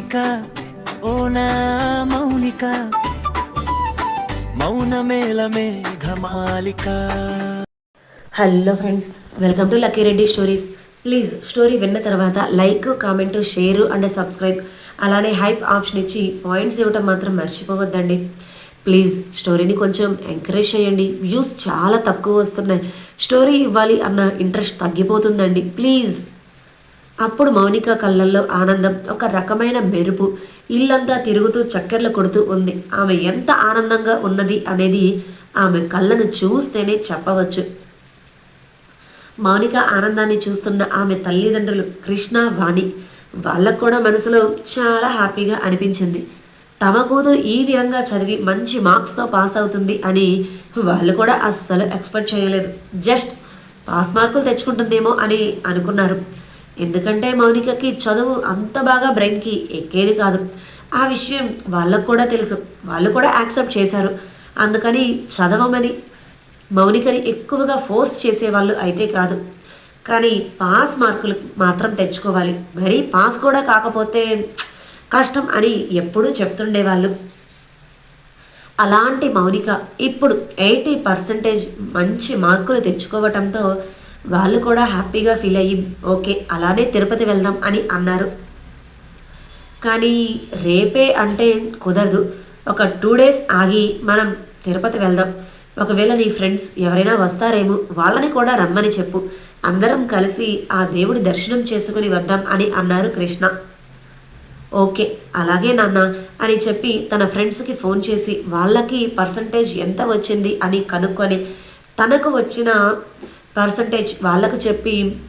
మౌనిక ఓ నా మౌనిక మౌనమేల మేఘమాలిక. Hello friends welcome to lucky Reddy stories. Please story విన్న తర్వాత like comment share and subscribe. అలానే హైప్ ఆప్షన్ ఇచ్చి పాయింట్స్ ఇవ్వటం మాత్రం మర్చిపోవద్దండి. ప్లీజ్ స్టోరీని కొంచెం ఎంకరేజ్ చేయండి. వ్యూస్ చాలా తక్కువ వస్తున్నాయి. స్టోరీ ఇవ్వాలి అన్న ఇంట్రెస్ట్ తగ్గిపోతుందండి. ప్లీజ్. అప్పుడు మౌనిక కళ్ళల్లో ఆనందం ఒక రకమైన మెరుపు ఇల్లంతా తిరుగుతూ చక్కెర్లు కొడుతూ ఉంది. ఆమె ఎంత ఆనందంగా ఉన్నది అనేది ఆమె కళ్ళను చూస్తేనే చెప్పవచ్చు. మౌనిక ఆనందాన్ని చూస్తున్న ఆమె తల్లిదండ్రులు కృష్ణ వాణి వాళ్ళకు కూడా మనసులో చాలా హ్యాపీగా అనిపించింది. తమ కూతురు ఈ విధంగా చదివి మంచి మార్క్స్తో పాస్ అవుతుంది అని వాళ్ళు కూడా అస్సలు ఎక్స్పెక్ట్ చేయలేదు. జస్ట్ పాస్ మార్కులు తెచ్చుకుంటుందేమో అని అనుకున్నారు. ఎందుకంటే మౌనికకి చదువు అంత బాగా బ్రెయిన్కి ఎక్కేది కాదు. ఆ విషయం వాళ్ళకు కూడా తెలుసు. వాళ్ళు కూడా యాక్సెప్ట్ చేశారు. అందుకని చదవమని మౌనికని ఎక్కువగా ఫోర్స్ చేసేవాళ్ళు అయితే కాదు. కానీ పాస్ మార్కులు మాత్రం తెచ్చుకోవాలి. మరి పాస్ కూడా కాకపోతే కష్టం అని ఎప్పుడూ చెప్తుండేవాళ్ళు. అలాంటి మౌనిక ఇప్పుడు ఎయిటీ పర్సెంటేజ్ మంచి మార్కులు తెచ్చుకోవటంతో వాళ్ళు కూడా హ్యాపీగా ఫీల్ అయ్యి ఓకే అలానే తిరుపతి వెళ్దాం అని అన్నారు. కానీ రేపే అంటే కుదరదు. ఒక టూ డేస్ ఆగి మనం తిరుపతి వెళ్దాం. ఒకవేళ నీ ఫ్రెండ్స్ ఎవరైనా వస్తారేమో వాళ్ళని కూడా రమ్మని చెప్పు. అందరం కలిసి ఆ దేవుడి దర్శనం చేసుకుని వద్దాం అని అన్నారు కృష్ణ. ఓకే అలాగే నాన్న అని చెప్పి తన ఫ్రెండ్స్కి ఫోన్ చేసి వాళ్ళకి పర్సంటేజ్ ఎంత వచ్చింది అని కనుక్కొని తనకు వచ్చిన పర్సంటేజ్ వాళ్ళకు చెప్పి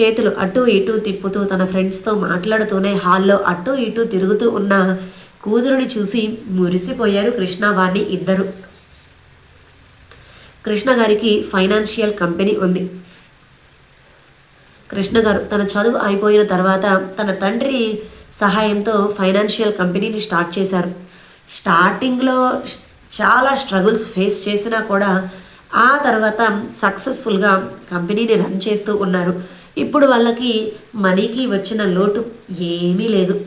చేతులు అటు ఇటు తిప్పుతూ తన ఫ్రెండ్స్తో మాట్లాడుతూనే హాల్లో అటు ఇటు తిరుగుతూ ఉన్న కూతురుని చూసి మురిసిపోయారు కృష్ణవాణి ఇద్దరు. కృష్ణ గారికి ఫైనాన్షియల్ కంపెనీ ఉంది. కృష్ణ గారు తన చదువు అయిపోయిన తర్వాత తన తండ్రి సహాయంతో ఫైనాన్షియల్ కంపెనీని స్టార్ట్ చేశారు. స్టార్టింగ్లో చాలా స్ట్రగుల్స్ ఫేస్ చేసినా కూడా ఆ తర్వాత సక్సెస్ఫుల్గా కంపెనీని రన్ చేస్తూ ఉన్నారు. ఇప్పుడు వాళ్ళకి మనీకి వచ్చిన లోటు ఏమీ లేదు.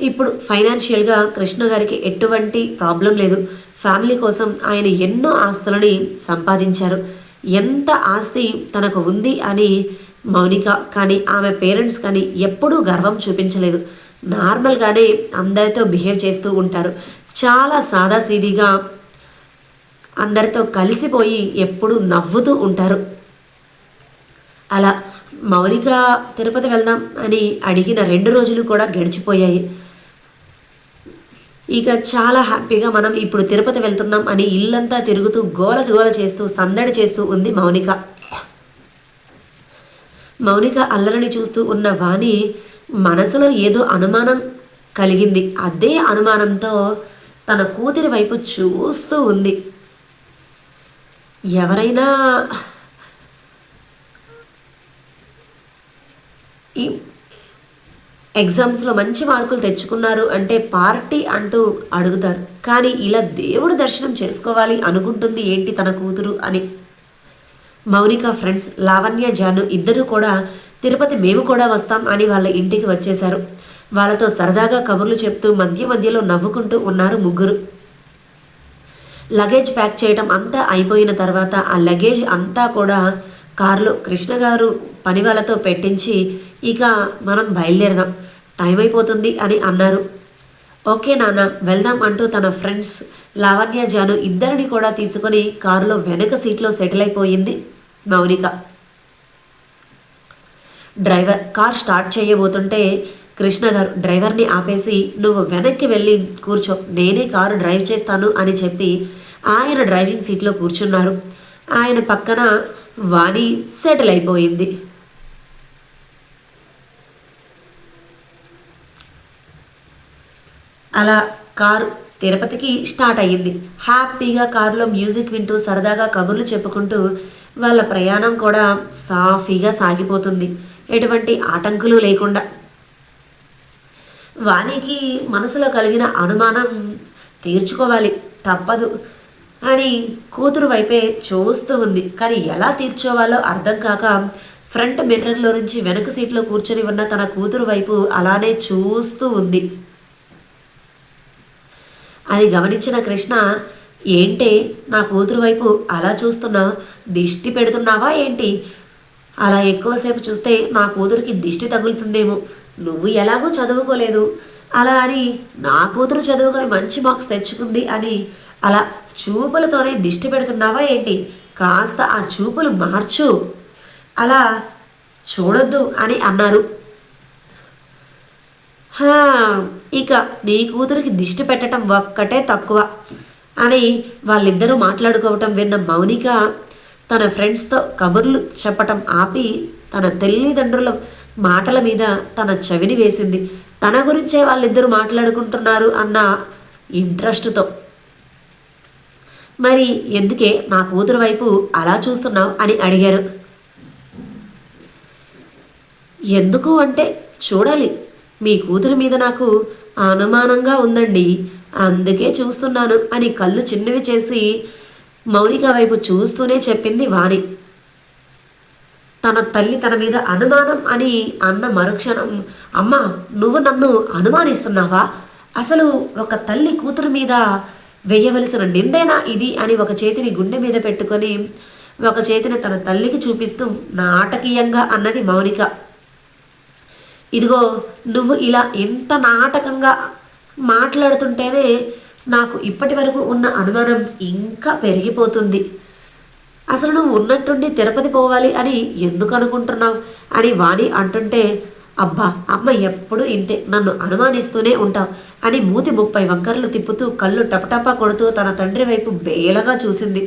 ఇప్పుడు ఫైనాన్షియల్గా కృష్ణ గారికి ఎటువంటి ప్రాబ్లం లేదు. ఫ్యామిలీ కోసం ఆయన ఎన్నో ఆస్తులని సంపాదించారు. ఎంత ఆస్తి తనకు ఉంది అని మౌనిక కానీ ఆమె పేరెంట్స్ కానీ ఎప్పుడూ గర్వం చూపించలేదు. నార్మల్గానే అందరితో బిహేవ్ చేస్తూ ఉంటారు. చాలా సాదాసీదీగా అందరితో కలిసిపోయి ఎప్పుడూ నవ్వుతూ ఉంటారు. అలా మౌనిక తిరుపతి వెళ్దాం అని అడిగిన రెండు రోజులు కూడా గడిచిపోయాయి. ఇక చాలా హ్యాపీగా మనం ఇప్పుడు తిరుపతి వెళ్తున్నాం అని ఇల్లంతా తిరుగుతూ గోల గోల చేస్తూ సందడి చేస్తూ ఉంది మౌనిక. మౌనిక అల్లరిని చూస్తూ ఉన్న వాణి మనసులో ఏదో అనుమానం కలిగింది. అదే అనుమానంతో తన కూతురి వైపు చూస్తూ ఉంది. ఎవరైనా ఈ ఎగ్జామ్స్లో మంచి మార్కులు తెచ్చుకున్నారు అంటే పార్టీ అంటూ అడుగుతారు. కానీ ఇలా దేవుడు దర్శనం చేసుకోవాలి అనుకుంటుంది ఏంటి తన కూతురు అని. మౌనిక ఫ్రెండ్స్ లావణ్య జాను ఇద్దరు కూడా తిరుపతి మేము కూడా వస్తాం అని వాళ్ళ ఇంటికి వచ్చేశారు. వాళ్ళతో సరదాగా కబుర్లు చెప్తూ మధ్య మధ్యలో నవ్వుకుంటూ ఉన్నారు ముగ్గురు. లగేజ్ ప్యాక్ చేయడం అంతా అయిపోయిన తర్వాత ఆ లగేజ్ అంతా కూడా కారులో కృష్ణ గారు పని వాళ్ళతో పెట్టించి ఇక మనం బయలుదేరదాం. టైం అయిపోతుంది అని అన్నారు. ఓకే నాన్న వెళ్దాం అంటూ తన ఫ్రెండ్స్ లావణ్య జాను ఇద్దరిని కూడా తీసుకొని కారులో వెనక సీట్లో సెటిల్ అయిపోయింది మౌనిక. డ్రైవర్ కార్ స్టార్ట్ చేయబోతుంటే కృష్ణ గారు డ్రైవర్ని ఆపేసి నువ్వు వెనక్కి వెళ్ళి కూర్చో నేనే కారు డ్రైవ్ చేస్తాను అని చెప్పి ఆయన డ్రైవింగ్ సీట్లో కూర్చున్నారు. ఆయన పక్కన వాణి సెటిల్ అయిపోయింది. అలా కారు తిరుపతికి స్టార్ట్ అయ్యింది. హ్యాపీగా కారులో మ్యూజిక్ వింటూ సరదాగా కబుర్లు చెప్పుకుంటూ వాళ్ళ ప్రయాణం కూడా సాఫీగా సాగిపోతుంది. ఎటువంటి ఆటంకులు లేకుండా వాణికి మనసులో కలిగిన అనుమానం తీర్చుకోవాలి. తప్పదు. అని కూతురు వైపే చూస్తూ ఉంది. కానీ ఎలా తీర్చోవాలో అర్థం కాక ఫ్రంట్ మిర్రర్లో నుంచి వెనక సీట్లో కూర్చొని ఉన్న తన కూతురు వైపు అలానే చూస్తూ ఉంది. అది గమనించిన కృష్ణ ఏంటే నా కూతురు వైపు అలా చూస్తున్నా? దిష్టి పెడుతున్నావా ఏంటి? అలా ఎక్కువసేపు చూస్తే నా కూతురికి దిష్టి తగులుతుందేమో. నువ్వు ఎలాగో చదువుకోలేదు. అలా అని నా కూతురు చదువుకొని మంచి మార్క్స్ తెచ్చుకుంది అని అలా చూపులతోనే దిష్టి పెడుతున్నావా ఏంటి? కాస్త ఆ చూపులు మార్చు. అలా చూడొద్దు అని అన్నారు. ఇక నీ కూతురికి దిష్టి పెట్టడం ఒక్కటే తక్కువ అని వాళ్ళిద్దరూ మాట్లాడుకోవటం విన్న మౌనిక తన ఫ్రెండ్స్తో కబుర్లు చెప్పటం ఆపి తన తల్లిదండ్రుల మాటల మీద తన చెవిని వేసింది. తన గురించే వాళ్ళిద్దరూ మాట్లాడుకుంటున్నారు అన్న ఇంట్రెస్ట్తో. మరి ఎందుకే నా కూతురు వైపు అలా చూస్తున్నావు అని అడిగారు. ఎందుకు అంటే చూడాలి. మీ కూతురి మీద నాకు అనుమానంగా ఉందండి. అందుకే చూస్తున్నాను అని కళ్ళు చిన్నవి చేసి మౌనిక వైపు చూస్తూనే చెప్పింది వాణి. తన తల్లి తన మీద అనుమానం అని అన్న మరుక్షణం అమ్మా నువ్వు నన్ను అనుమానిస్తున్నావా? అసలు ఒక తల్లి కూతురు మీద వేయవలసిన నిందేనా ఇది? అని ఒక చేతిని గుండె మీద పెట్టుకొని ఒక చేతిని తన తల్లికి చూపిస్తూ నాటకీయంగా అన్నది మౌనిక. ఇదిగో నువ్వు ఇలా ఎంత నాటకంగా మాట్లాడుతుంటేనే నాకు ఇప్పటి వరకు ఉన్న అనుమానం ఇంకా పెరిగిపోతుంది. అసలు నువ్వు ఉన్నట్టుండి తిరుపతి పోవాలి అని ఎందుకు అనుకుంటున్నావు? అని వాణి అంటుంటే అబ్బా అమ్మ ఎప్పుడు ఇంతే నన్ను అనుమానిస్తూనే ఉంటావు అని మూతి ముప్పై వంకర్లు తిప్పుతూ కళ్ళు టపటపా కొడుతూ తన తండ్రి వైపు బేలగా చూసింది.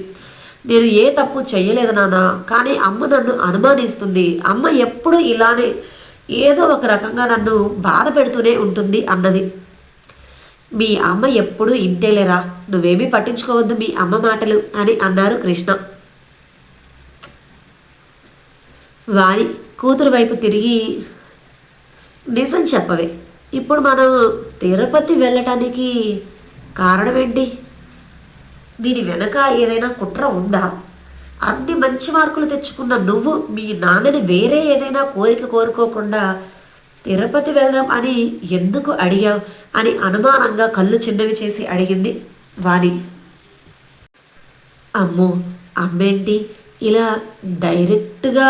నేను ఏ తప్పు చెయ్యలేదు నాన్న కానీ అమ్మ నన్ను అనుమానిస్తుంది. అమ్మ ఎప్పుడు ఇలానే ఏదో ఒక రకంగా నన్ను బాధ పెడుతూనే ఉంటుంది అన్నది. మీ అమ్మ ఎప్పుడూ ఇంతేలేరా నువ్వేమీ పట్టించుకోవద్దు మీ అమ్మ మాటలు అని అన్నారు కృష్ణ. వారి కూతురు వైపు తిరిగి నిజం చెప్పవే. ఇప్పుడు మనం తిరుపతి వెళ్ళటానికి కారణం ఏంటి దీని వెనక ఏదైనా కుట్ర ఉందా? అన్ని మంచి మార్కులు తెచ్చుకున్న నువ్వు మీ నాన్నని వేరే ఏదైనా కోరిక కోరుకోకుండా తిరుపతి వెళ్దాం అని ఎందుకు అడిగావు అని అనుమానంగా కళ్ళు చిన్నవి చేసి అడిగింది వాణి. అమ్మో అమ్మేంటి? ఇలా డైరెక్ట్గా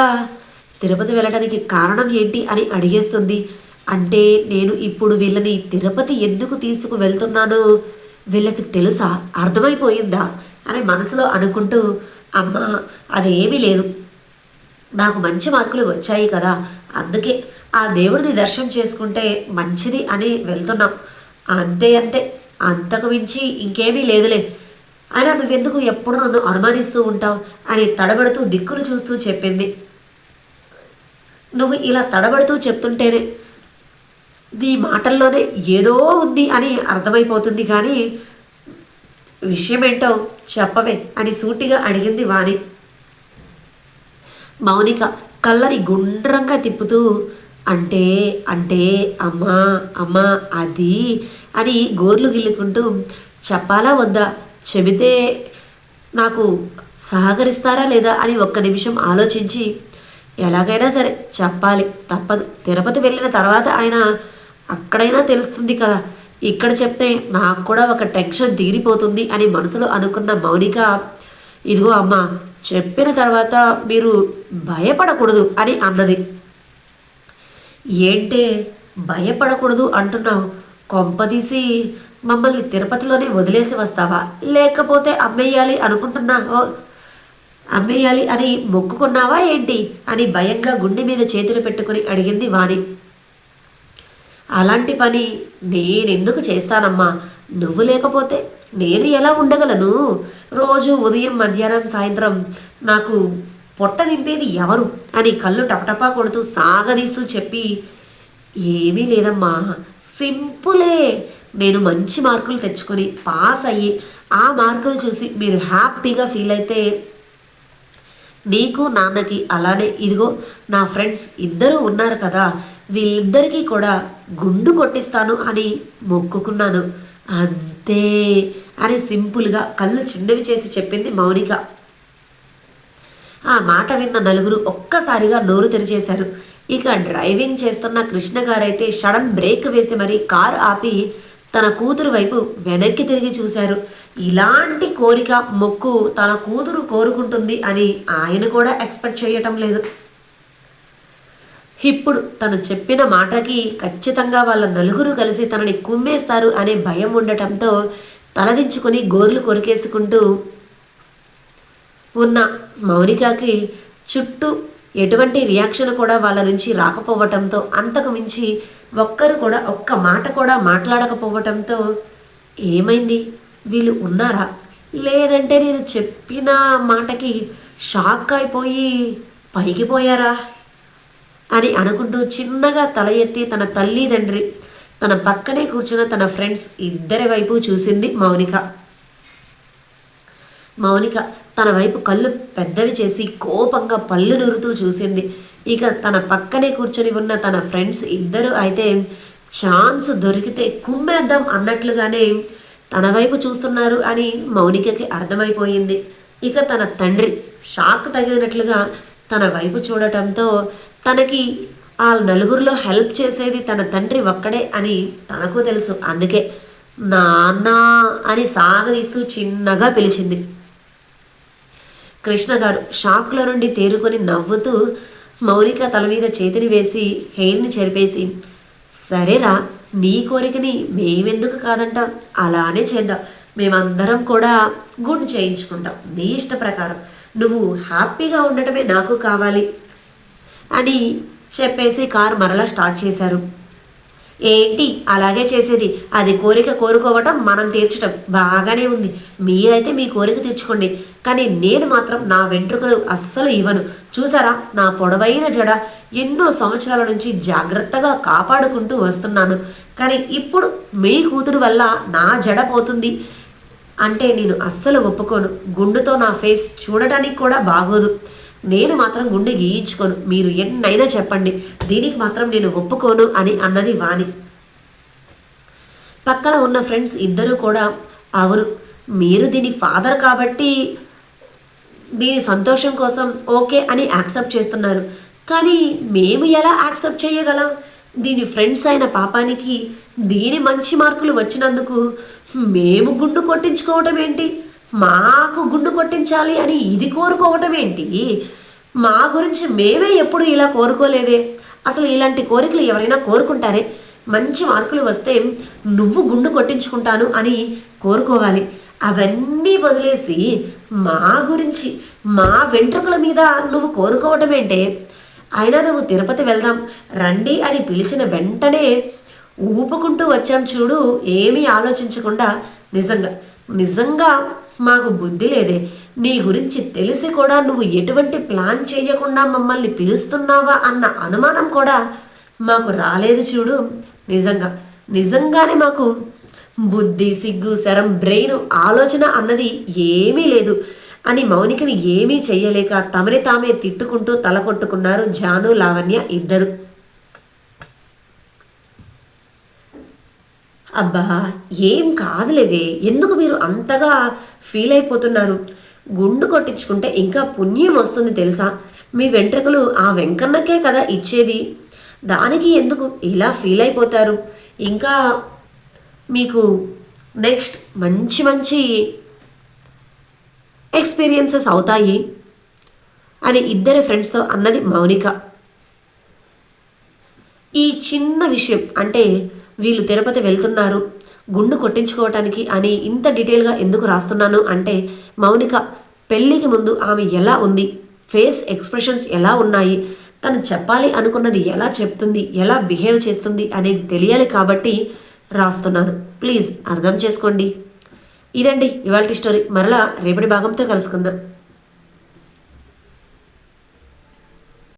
తిరుపతి వెళ్ళడానికి కారణం ఏంటి అని అడిగేస్తుంది. అంటే నేను ఇప్పుడు వీళ్ళని తిరుపతి ఎందుకు తీసుకు వెళ్తున్నానో వీళ్ళకి తెలుసా? అర్థమైపోయిందా? అని మనసులో అనుకుంటూ అమ్మ అదేమీ లేదు. నాకు మంచి మార్కులు వచ్చాయి కదా. అందుకే ఆ దేవుడిని దర్శనం చేసుకుంటే మంచిది అని వెళ్తున్నాం. అంతే అంతే. అంతకు మించి ఇంకేమీ లేదులే. అయినా నువ్వెందుకు ఎప్పుడు నన్ను అనుమానిస్తూ ఉంటావు? అని తడబడుతూ దిక్కులు చూస్తూ చెప్పింది. నువ్వు ఇలా తడబడుతూ చెప్తుంటేనే నీ మాటల్లోనే ఏదో ఉంది అని అర్థమైపోతుంది కానీ విషయం ఏంటో చెప్పవే అని సూటిగా అడిగింది వాణి. మౌనిక కళ్ళని గుండ్రంగా తిప్పుతూ అంటే అంటే అమ్మా అమ్మా అది అని గోర్లు గిల్లుకుంటూ చెప్పాలా వద్దా? చెబితే నాకు సహకరిస్తారా లేదా? అని ఒక్క నిమిషం ఆలోచించి ఎలాగైనా సరే చెప్పాలి. తప్పదు. తిరుపతి వెళ్ళిన తర్వాత ఆయన అక్కడైనా తెలుస్తుంది కదా. ఇక్కడ చెప్తే నాకు కూడా ఒక టెన్షన్ తీరిపోతుంది అని మనసులో అనుకున్న మౌనిక ఇదిగో అమ్మ చెప్పిన తర్వాత మీరు భయపడకూడదు అని అన్నది. ఏంటే భయపడకూడదు అంటున్నావు? కొంపదీసి మమ్మల్ని తిరుపతిలోనే వదిలేసి వస్తావా? లేకపోతే అమ్మేయాలి అనుకుంటున్నావో అమ్మేయాలి అని మొక్కుకున్నావా ఏంటి? అని భయంగా గుండె మీద చేతులు పెట్టుకుని అడిగింది వాణి. అలాంటి పని నేనెందుకు చేస్తానమ్మా? నువ్వు లేకపోతే నేను ఎలా ఉండగలను? రోజు ఉదయం మధ్యాహ్నం సాయంత్రం నాకు పొట్ట నింపేది ఎవరు? అని కళ్ళు టపటపా కొడుతూ సాగదీస్తూ చెప్పి ఏమీ లేదమ్మా. సింపులే. నేను మంచి మార్కులు తెచ్చుకొని పాస్ అయ్యి ఆ మార్కులు చూసి మీరు హ్యాపీగా ఫీల్ అయితే నీకు నాన్నకి అలానే ఇదిగో నా ఫ్రెండ్స్ ఇద్దరు ఉన్నారు కదా వీళ్ళిద్దరికీ కూడా గుండు కొట్టిస్తాను అని మొక్కుకున్నాను. అంతే అని సింపుల్గా కళ్ళు చిన్నవి చేసి చెప్పింది మౌనిక. ఆ మాట విన్న నలుగురు ఒక్కసారిగా నోరు తెరిచేశారు. ఇక డ్రైవింగ్ చేస్తున్న కృష్ణ గారైతే సడన్ బ్రేక్ వేసి మరీ కారు ఆపి తన కూతురు వైపు వెనక్కి తిరిగి చూశారు. ఇలాంటి కోరిక మొక్కు తన కూతురు కోరుకుంటుంది అని ఆయన కూడా ఎక్స్పెక్ట్ చేయటం లేదు. ఇప్పుడు తను చెప్పిన మాటకి ఖచ్చితంగా వాళ్ళ నలుగురు కలిసి తనని కుమ్మేస్తారు అనే భయం ఉండటంతో తలదించుకొని గోర్లు కొరికేసుకుంటూ ఉన్న మౌనికకి చుట్టూ ఎటువంటి రియాక్షన్ కూడా వాళ్ళ నుంచి రాకపోవటంతో అంతకు మించి ఒక్కరు కూడా ఒక్క మాట కూడా మాట్లాడకపోవటంతో ఏమైంది? వీళ్ళు ఉన్నారా? లేదంటే నేను చెప్పిన మాటకి షాక్ అయిపోయి పైకి పోయారా? అని అనుకుంటూ చిన్నగా తల ఎత్తి తన తల్లిదండ్రి తన పక్కనే కూర్చున్న తన ఫ్రెండ్స్ ఇద్దరి వైపు చూసింది మౌనిక. మౌనిక తన వైపు కళ్ళు పెద్దవి చేసి కోపంగా పళ్ళు నూరుతూ చూసింది. ఇక తన పక్కనే కూర్చొని ఉన్న తన ఫ్రెండ్స్ ఇద్దరు అయితే ఛాన్స్ దొరికితే కుమ్మేద్దాం అన్నట్లుగానే తన వైపు చూస్తున్నారు అని మౌనికకి అర్థమైపోయింది. ఇక తన తండ్రి షాక్ తగిలినట్లుగా తన వైపు చూడటంతో తనకి ఆ నలుగురిలో హెల్ప్ చేసేది తన తండ్రి ఒక్కడే అని తనకు తెలుసు. అందుకే నాన్న అని సాగదీస్తూ చిన్నగా పిలిచింది. కృష్ణ గారు షాక్లో నుండి తేరుకొని నవ్వుతూ మౌలిక తల మీద చేతిని వేసి హెయిర్ని చెరిపేసి సరేరా నీ కోరికని మేమెందుకు కాదంటాం? అలానే చేద్దాం. మేమందరం కూడా గుండు చేయించుకుంటాం. నీ ఇష్ట ప్రకారం. నువ్వు హ్యాపీగా ఉండటమే నాకు కావాలి అని చెప్పేసి కారు మరలా స్టార్ట్ చేశారు. ఏంటి? అలాగే చేసేది. అది కోరిక కోరుకోవటం మనం తీర్చటం బాగానే ఉంది. మీరైతే మీ కోరిక తీర్చుకోండి. కానీ నేను మాత్రం నా వెంట్రుకలు అస్సలు ఇవ్వను. చూసారా? నా పొడవైన జడ ఎన్నో సంవత్సరాల నుంచి జాగ్రత్తగా కాపాడుకుంటూ వస్తున్నాను. కానీ ఇప్పుడు మీ కూతురు వల్ల నా జడ పోతుంది అంటే నేను అస్సలు ఒప్పుకోను. గుండుతో నా ఫేస్ చూడటానికి కూడా బాగోదు. నేను మాత్రం గుండె గీయించుకోను. మీరు ఎన్నైనా చెప్పండి. దీనికి మాత్రం నేను ఒప్పుకోను అని అన్నది వాణి. పక్కన ఉన్న ఫ్రెండ్స్ ఇద్దరు కూడా అవును మీరు దీని ఫాదర్ కాబట్టి దీని సంతోషం కోసం ఓకే అని యాక్సెప్ట్ చేస్తున్నారు. కానీ మేము ఎలా యాక్సెప్ట్ చేయగలం? దీని ఫ్రెండ్స్ అయిన పాపానికి దీని మంచి మార్కులు వచ్చినందుకు మేము గుండు కొట్టించుకోవటం ఏంటి? మాకు గుండు కొట్టించాలి అని ఇది కోరుకోవటం ఏంటి? మా గురించి మేమే ఎప్పుడు ఇలా కోరుకోలేదే? అసలు ఇలాంటి కోరికలు ఎవరైనా కోరుకుంటారే? మంచి మార్కులు వస్తే నువ్వు గుండు కొట్టించుకుంటాను అని కోరుకోవాలి. అవన్నీ వదిలేసి మా గురించి మా వెంట్రుకల మీద నువ్వు కోరుకోవటం ఏంటే? అయినా నువ్వు తిరుపతి వెళ్దాం రండి అని పిలిచిన వెంటనే ఊపుకుంటూ వచ్చాం చూడు ఏమీ ఆలోచించకుండా నిజంగా. నిజంగా మాకు బుద్ధి లేదే. నీ గురించి తెలిసి కూడా నువ్వు ఎటువంటి ప్లాన్ చేయకుండా మమ్మల్ని పిలుస్తున్నావా అన్న అనుమానం కూడా మాకు రాలేదు చూడు. నిజంగా నిజంగానే మాకు బుద్ధి సిగ్గు శరం బ్రెయిన్ ఆలోచన అన్నది ఏమీ లేదు. అని మౌనికని ఏమీ చెయ్యలేక తమని తామే తిట్టుకుంటూ తల కొట్టుకున్నారు జాను లావణ్య ఇద్దరు. అబ్బా ఏం కాదులేవే. ఎందుకు మీరు అంతగా ఫీల్ అయిపోతున్నారు? గుండు కొట్టించుకుంటే ఇంకా పుణ్యం వస్తుంది తెలుసా? మీ వెంట్రుకలు ఆ వెంకన్నకే కదా ఇచ్చేది. దానికి ఎందుకు ఇలా ఫీల్ అయిపోతారు? ఇంకా మీకు నెక్స్ట్ మంచి మంచి ఎక్స్పీరియన్సెస్ అవుతాయి అని ఇద్దరి ఫ్రెండ్స్తో అన్నది మౌనిక. ఈ చిన్న విషయం అంటే వీళ్ళు తిరుపతి వెళ్తున్నారు. గుండు కొట్టించుకోవటానికి అని ఇంత డీటెయిల్గా ఎందుకు రాస్తున్నాను అంటే మౌనిక పెళ్ళికి ముందు ఆమె ఎలా ఉంది? ఫేస్ ఎక్స్ప్రెషన్స్ ఎలా ఉన్నాయి? తను చెప్పాలి అనుకున్నది ఎలా చెప్తుంది? ఎలా బిహేవ్ చేస్తుంది? అనేది తెలియాలి కాబట్టి రాస్తున్నాను. ప్లీజ్ అర్థం చేసుకోండి. ఇదండి ఇవాళ స్టోరీ. మరలా రేపటి భాగంతో కలుసుకుందాం.